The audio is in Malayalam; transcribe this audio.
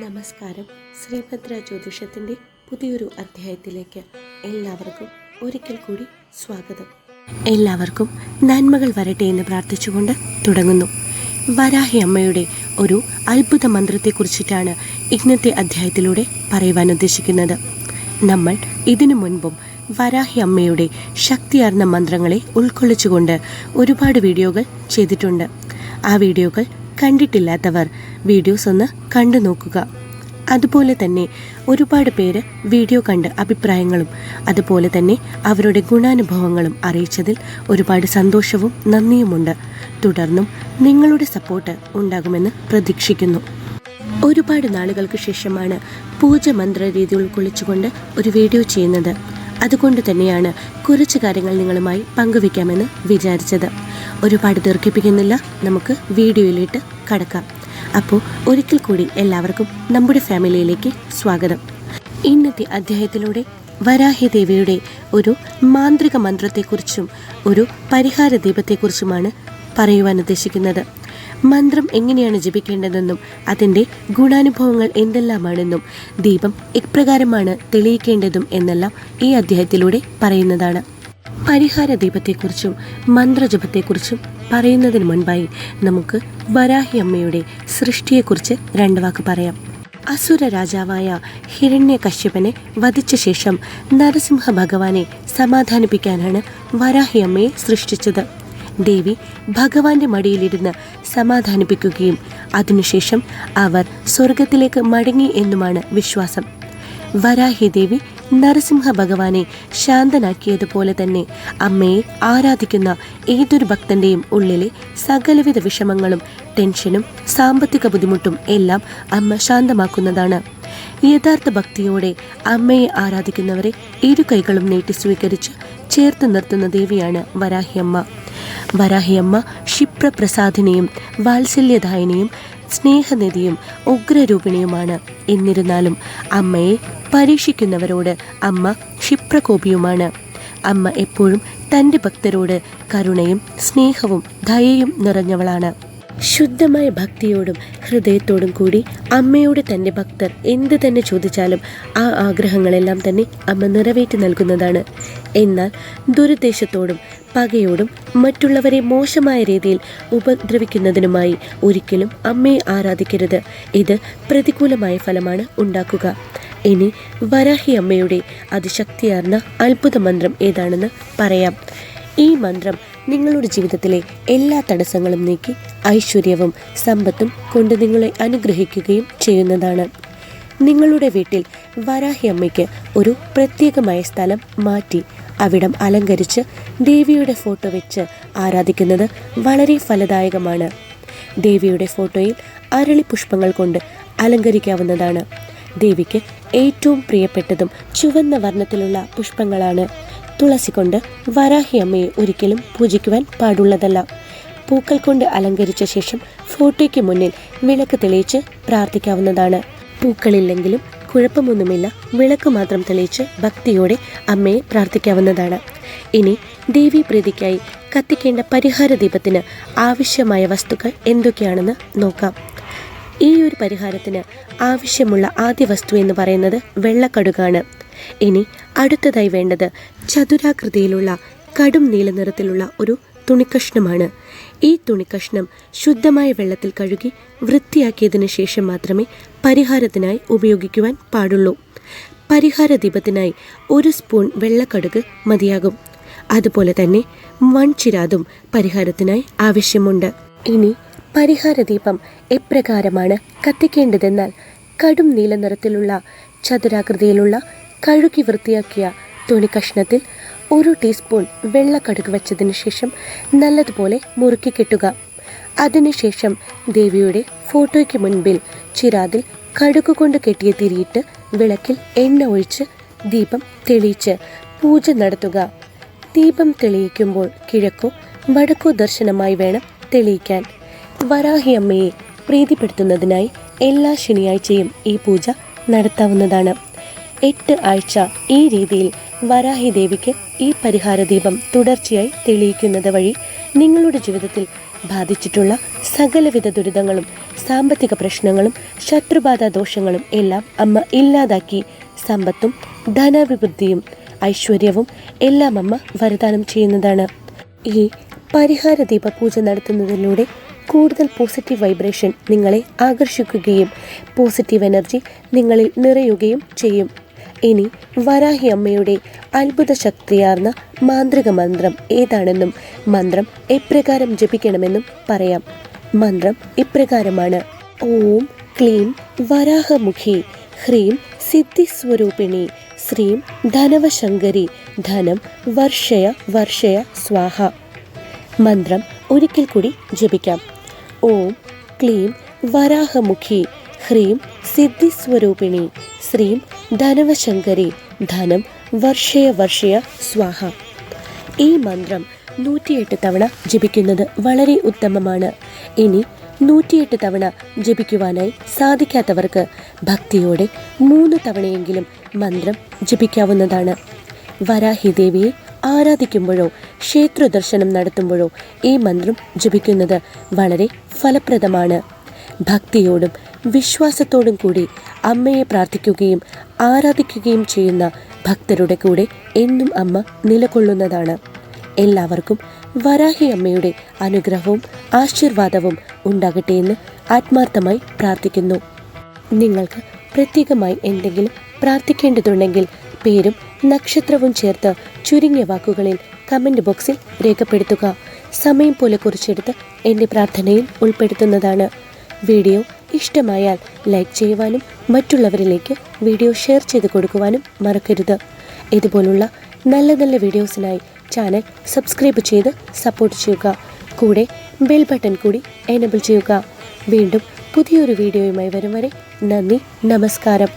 നമസ്കാരം. ശ്രീഭദ്ര ജ്യോതിഷത്തിന്റെ പുതിയൊരു അധ്യായത്തിലേക്ക് എല്ലാവർക്കും ഒരിക്കൽ കൂടി സ്വാഗതം. എല്ലാവർക്കും നന്മകൾ വരട്ടെ എന്ന് പ്രാർത്ഥിച്ചുകൊണ്ട് തുടങ്ങുന്നു. വരാഹി അമ്മയുടെ ഒരു അത്ഭുത മന്ത്രത്തെക്കുറിച്ചിട്ടാണ് ഇന്നത്തെ അധ്യായത്തിലൂടെ പറയുവാൻ ഉദ്ദേശിക്കുന്നത്. നമ്മൾ ഇതിനു മുൻപും വരാഹി അമ്മയുടെ ശക്തിയാർന്ന മന്ത്രങ്ങളെ ഉൾക്കൊള്ളിച്ചുകൊണ്ട് ഒരുപാട് വീഡിയോകൾ ചെയ്തിട്ടുണ്ട്. ആ വീഡിയോകൾ കണ്ടിട്ടില്ലാത്തവർ വീഡിയോസ് ഒന്ന് കണ്ടു നോക്കുക. അതുപോലെ തന്നെ ഒരുപാട് പേര് വീഡിയോ കണ്ട് അഭിപ്രായങ്ങളും അതുപോലെ തന്നെ അവരുടെ ഗുണാനുഭവങ്ങളും അറിയിച്ചതിൽ ഒരുപാട് സന്തോഷവും നന്ദിയുമുണ്ട്. തുടർന്നും നിങ്ങളുടെ സപ്പോർട്ട് ഉണ്ടാകുമെന്ന് പ്രതീക്ഷിക്കുന്നു. ഒരുപാട് നാളുകൾക്ക് ശേഷമാണ് പൂജ മന്ത്ര രീതി ഉൾക്കൊള്ളിച്ചുകൊണ്ട് ഒരു വീഡിയോ ചെയ്യുന്നത്. അതുകൊണ്ട് തന്നെയാണ് കുറച്ച് കാര്യങ്ങൾ നിങ്ങളുമായി പങ്കുവയ്ക്കാമെന്ന് വിചാരിച്ചത്. ഒരുപാട് ദീർഘിപ്പിക്കുന്നില്ല. നമുക്ക് വീഡിയോയിലിട്ട് കടക്കാം. അപ്പോൾ ഒരിക്കൽ കൂടി എല്ലാവർക്കും നമ്മുടെ ഫാമിലിയിലേക്ക് സ്വാഗതം. ഇന്നത്തെ അധ്യായത്തിലൂടെ വരാഹി ദേവിയുടെ ഒരു മാന്ത്രിക മന്ത്രത്തെക്കുറിച്ചും ഒരു പരിഹാര ദീപത്തെക്കുറിച്ചുമാണ് പറയുവാൻ ഉദ്ദേശിക്കുന്നത്. മന്ത്രം എങ്ങനെയാണ് ജപിക്കേണ്ടതെന്നും അതിന്റെ ഗുണാനുഭവങ്ങൾ എന്തെല്ലാമാണെന്നും ദീപം എപ്രകാരമാണ് തെളിയിക്കേണ്ടതും എന്നെല്ലാം ഈ അധ്യായത്തിലൂടെ പറയുന്നതാണ്. പരിഹാര ദീപത്തെക്കുറിച്ചും മന്ത്രജപത്തെക്കുറിച്ചും പറയുന്നതിന് മുൻപായി നമുക്ക് വരാഹി അമ്മയുടെ സൃഷ്ടിയെക്കുറിച്ച് രണ്ട് വാക്ക് പറയാം. അസുര രാജാവായ ഹിരണ്യ കശ്യപനെ വധിച്ച ശേഷം നരസിംഹ ഭഗവാനെ സമാധാനിപ്പിക്കാനാണ് വരാഹി അമ്മയെ സൃഷ്ടിച്ചത്. ദേവി ഭഗവാന്റെ മടിയിലിരുന്ന് സമാധാനിപ്പിക്കുകയും അതിനുശേഷം അവർ സ്വർഗത്തിലേക്ക് മടങ്ങി എന്നുമാണ് വിശ്വാസം. വരാഹി ദേവി നരസിംഹ ഭഗവാനെ ശാന്തനാക്കിയതുപോലെ തന്നെ അമ്മയെ ആരാധിക്കുന്ന ഏതൊരു ഭക്തന്റെയും ഉള്ളിലെ സകലവിധ വിഷമങ്ങളും ടെൻഷനും സാമ്പത്തിക ബുദ്ധിമുട്ടും എല്ലാം അമ്മ ശാന്തമാക്കുന്നതാണ്. യഥാർത്ഥ ഭക്തിയോടെ അമ്മയെ ആരാധിക്കുന്നവരെ ഇരു കൈകളും നീട്ടി സ്വീകരിച്ച് ചേർത്ത് നിർത്തുന്ന ദേവിയാണ് വരാഹിയമ്മ. വരാഹിയമ്മ ക്ഷിപ്രപ്രസാദിനിയും വാത്സല്യദായിനിയും സ്നേഹനിധിയും ഉഗ്രരൂപിണിയുമാണ്. എന്നിരുന്നാലും അമ്മയെ പരീക്ഷിക്കുന്നവരോട് അമ്മ ക്ഷിപ്രകോപിയുമാണ്. അമ്മ എപ്പോഴും തന്റെ ഭക്തരോട് കരുണയും സ്നേഹവും ദയയും നിറഞ്ഞവളാണ്. ശുദ്ധമായ ഭക്തിയോടും ഹൃദയത്തോടും കൂടി അമ്മയോട് തന്റെ ഭക്തർ എന്ത് തന്നെ ചോദിച്ചാലും ആ ആഗ്രഹങ്ങളെല്ലാം തന്നെ അമ്മ നിറവേറ്റി നൽകുന്നതാണ്. എന്നാൽ ദുരുദ്ദേശത്തോടും പകയോടും മറ്റുള്ളവരെ മോശമായ രീതിയിൽ ഉപദ്രവിക്കുന്നതിനുമായി ഒരിക്കലും അമ്മയെ ആരാധിക്കരുത്. ഇത് പ്രതികൂലമായ ഫലമാണ് ഉണ്ടാക്കുക. ഇനി വരാഹി അമ്മയുടെ അതിശക്തിയാർന്ന അത്ഭുത മന്ത്രം ഏതാണെന്ന് പറയാം. ഈ മന്ത്രം നിങ്ങളുടെ ജീവിതത്തിലെ എല്ലാ തടസ്സങ്ങളും നീക്കി ഐശ്വര്യവും സമ്പത്തും കൊണ്ട് നിങ്ങളെ അനുഗ്രഹിക്കുകയും ചെയ്യുന്നതാണ്. നിങ്ങളുടെ വീട്ടിൽ വരാഹി അമ്മയ്ക്ക് ഒരു പ്രത്യേകമായ സ്ഥലം മാറ്റി അവിടം അലങ്കരിച്ച് ദേവിയുടെ ഫോട്ടോ വെച്ച് ആരാധിക്കുന്നത് വളരെ ഫലദായകമാണ്. ദേവിയുടെ ഫോട്ടോയിൽ അരളി പുഷ്പങ്ങൾ കൊണ്ട് അലങ്കരിക്കാവുന്നതാണ്. ദേവിക്ക് ഏറ്റവും പ്രിയപ്പെട്ടതും ചുവന്ന വർണത്തിലുള്ള പുഷ്പങ്ങളാണ്. തുളസി കൊണ്ട് വരാഹി അമ്മയെ ഒരിക്കലും പൂജിക്കുവാൻ പാടുള്ളതല്ല. പൂക്കൾ കൊണ്ട് അലങ്കരിച്ച ശേഷം ഫോട്ടോയ്ക്ക് മുന്നിൽ വിളക്ക് തെളിയിച്ച് പ്രാർത്ഥിക്കാവുന്നതാണ്. പൂക്കളില്ലെങ്കിലും കുഴപ്പമൊന്നുമില്ല. വിളക്ക് മാത്രം തെളിയിച്ച് ഭക്തിയോടെ അമ്മയെ പ്രാർത്ഥിക്കാവുന്നതാണ്. ഇനി ദേവി പ്രീതിക്കായി കത്തിക്കേണ്ട പരിഹാര ദീപത്തിന് ആവശ്യമായ വസ്തുക്കൾ എന്തൊക്കെയാണെന്ന് നോക്കാം. ഈ ഒരു പരിഹാരത്തിന് ആവശ്യമുള്ള ആദ്യ വസ്തു എന്ന് പറയുന്നത് വെള്ളക്കടുകാണ്. ഇനി അടുത്തതായി വേണ്ടത് ചതുരാകൃതിയിലുള്ള കടും നീല നിറത്തിലുള്ള ഒരു തുണിക്കഷ്ണമാണ്. ഈ തുണിക്കഷ്ണം ശുദ്ധമായ വെള്ളത്തിൽ കഴുകി വൃത്തിയാക്കിയതിനു ശേഷം മാത്രമേ പരിഹാരത്തിനായി ഉപയോഗിക്കുവാൻ പാടുള്ളൂ. പരിഹാര ദീപത്തിനായി ഒരു സ്പൂൺ വെള്ളക്കടുക് മതിയാകും. അതുപോലെ തന്നെ മൺചിരാതും പരിഹാരത്തിനായി ആവശ്യമുണ്ട്. ഇനി പരിഹാര ദീപം എപ്രകാരമാണ് കത്തിക്കേണ്ടതെന്നാൽ കടും നീല നിറത്തിലുള്ള ചതുരാകൃതിയിലുള്ള കഴുകി വൃത്തിയാക്കിയ തുണിക്കഷ്ണത്തിൽ ഒരു ടീസ്പൂൺ വെള്ളക്കടുക് വെച്ചതിന് ശേഷം നല്ലതുപോലെ മുറുക്കി കെട്ടുക. അതിനുശേഷം ദേവിയുടെ ഫോട്ടോയ്ക്ക് മുൻപിൽ ചിരാതിൽ കടുക് കൊണ്ട് കെട്ടിയ തിരിയിട്ട് വിളക്കിൽ എണ്ണ ഒഴിച്ച് ദീപം തെളിയിച്ച് പൂജ നടത്തുക. ദീപം തെളിയിക്കുമ്പോൾ കിഴക്കോ വടക്കോ ദർശനമായി വേണം തെളിയിക്കാൻ. വരാഹി അമ്മയെ പ്രീതിപ്പെടുത്തുന്നതിനായി എല്ലാ ശനിയാഴ്ചയും ഈ പൂജ നടത്താവുന്നതാണ്. എട്ട് ആഴ്ച ഈ രീതിയിൽ വരാഹി ദേവിക്ക് ഈ പരിഹാര ദീപം തുടർച്ചയായി തെളിയിക്കുന്നത് വഴി നിങ്ങളുടെ ജീവിതത്തിൽ ബാധിച്ചിട്ടുള്ള സകലവിധ ദുരിതങ്ങളും സാമ്പത്തിക പ്രശ്നങ്ങളും ശത്രുബാധ ദോഷങ്ങളും എല്ലാം അമ്മ ഇല്ലാതാക്കി സമ്പത്തും ധനാഭിവൃദ്ധിയും ഐശ്വര്യവും എല്ലാം അമ്മ വരദാനം ചെയ്യുന്നതാണ്. ഈ പരിഹാര ദീപ പൂജ നടത്തുന്നതിലൂടെ കൂടുതൽ പോസിറ്റീവ് വൈബ്രേഷൻ നിങ്ങളെ ആകർഷിക്കുകയും പോസിറ്റീവ് എനർജി നിങ്ങളിൽ നിറയുകയും ചെയ്യും. ഇനി വരാഹി അമ്മയുടെ അത്ഭുത ശക്തിയാർന്ന മാന്ത്രിക മന്ത്രം ഏതാണെന്നും മന്ത്രം എപ്രകാരം ജപിക്കണമെന്നും പറയാം. മന്ത്രം ഇപ്രകാരമാണ്. ഓം ക്ലീം വരാഹമുഖി ഹ്രീം സിദ്ധിസ്വരൂപിണി ശ്രീം ധനവശങ്കരി ധനം വർഷയ വർഷയ സ്വാഹ. മന്ത്രം ഒരിക്കൽ കൂടി ജപിക്കാം. ഓം ക്ലീം വരാഹമുഖി ഹ്രീം സിദ്ധിസ്വരൂപിണി ശ്രീം ധനവശങ്കരി ധനം വർഷയ വർഷയ സ്വാഹ. ഈ മന്ത്രം നൂറ്റിയെട്ട് തവണ ജപിക്കുന്നത് വളരെ ഉത്തമമാണ്. ഇനി നൂറ്റിയെട്ട് തവണ ജപിക്കുവാനായി സാധിക്കാത്തവർക്ക് ഭക്തിയോടെ മൂന്ന് തവണയെങ്കിലും മന്ത്രം ജപിക്കാവുന്നതാണ്. വരാഹി ദേവിയെ ആരാധിക്കുമ്പോഴോ ക്ഷേത്ര ദർശനം നടത്തുമ്പോഴോ ഈ മന്ത്രം ജപിക്കുന്നത് വളരെ ഫലപ്രദമാണ്. ഭക്തിയോടും വിശ്വാസത്തോടും കൂടി അമ്മയെ പ്രാർത്ഥിക്കുകയും ആരാധിക്കുകയും ചെയ്യുന്ന ഭക്തരുടെ കൂടെ എന്നും അമ്മ നിലകൊള്ളുന്നതാണ്. എല്ലാവർക്കും വരാഹി അമ്മയുടെ അനുഗ്രഹവും ആശീർവാദവും ഉണ്ടാകട്ടെ എന്ന് ആത്മാർത്ഥമായി പ്രാർത്ഥിക്കുന്നു. നിങ്ങൾക്ക് പ്രത്യേകമായി എന്തെങ്കിലും പ്രാർത്ഥിക്കേണ്ടതുണ്ടെങ്കിൽ പേരും നക്ഷത്രവും ചേർത്ത് ചുരുങ്ങിയ വാക്കുകളിൽ കമന്റ് ബോക്സിൽ രേഖപ്പെടുത്തുക. സമയം പോലെ കുറിച്ചെടുത്ത് എന്റെ പ്രാർത്ഥനയിൽ ഉൾപ്പെടുത്തുന്നതാണ്. വീഡിയോ ഇഷ്ടമായാൽ ലൈക്ക് ചെയ്യുവാനും മറ്റുള്ളവരിലേക്ക് വീഡിയോ ഷെയർ ചെയ്ത് കൊടുക്കുവാനും മറക്കരുത്. ഇതുപോലുള്ള നല്ല നല്ല വീഡിയോസിനായി ചാനൽ സബ്സ്ക്രൈബ് ചെയ്ത് സപ്പോർട്ട് ചെയ്യുക. കൂടെ ബെൽ ബട്ടൺ കൂടി എനബിൾ ചെയ്യുക. വീണ്ടും പുതിയൊരു വീഡിയോയുമായി വരും വരെ നന്ദി നമസ്കാരം.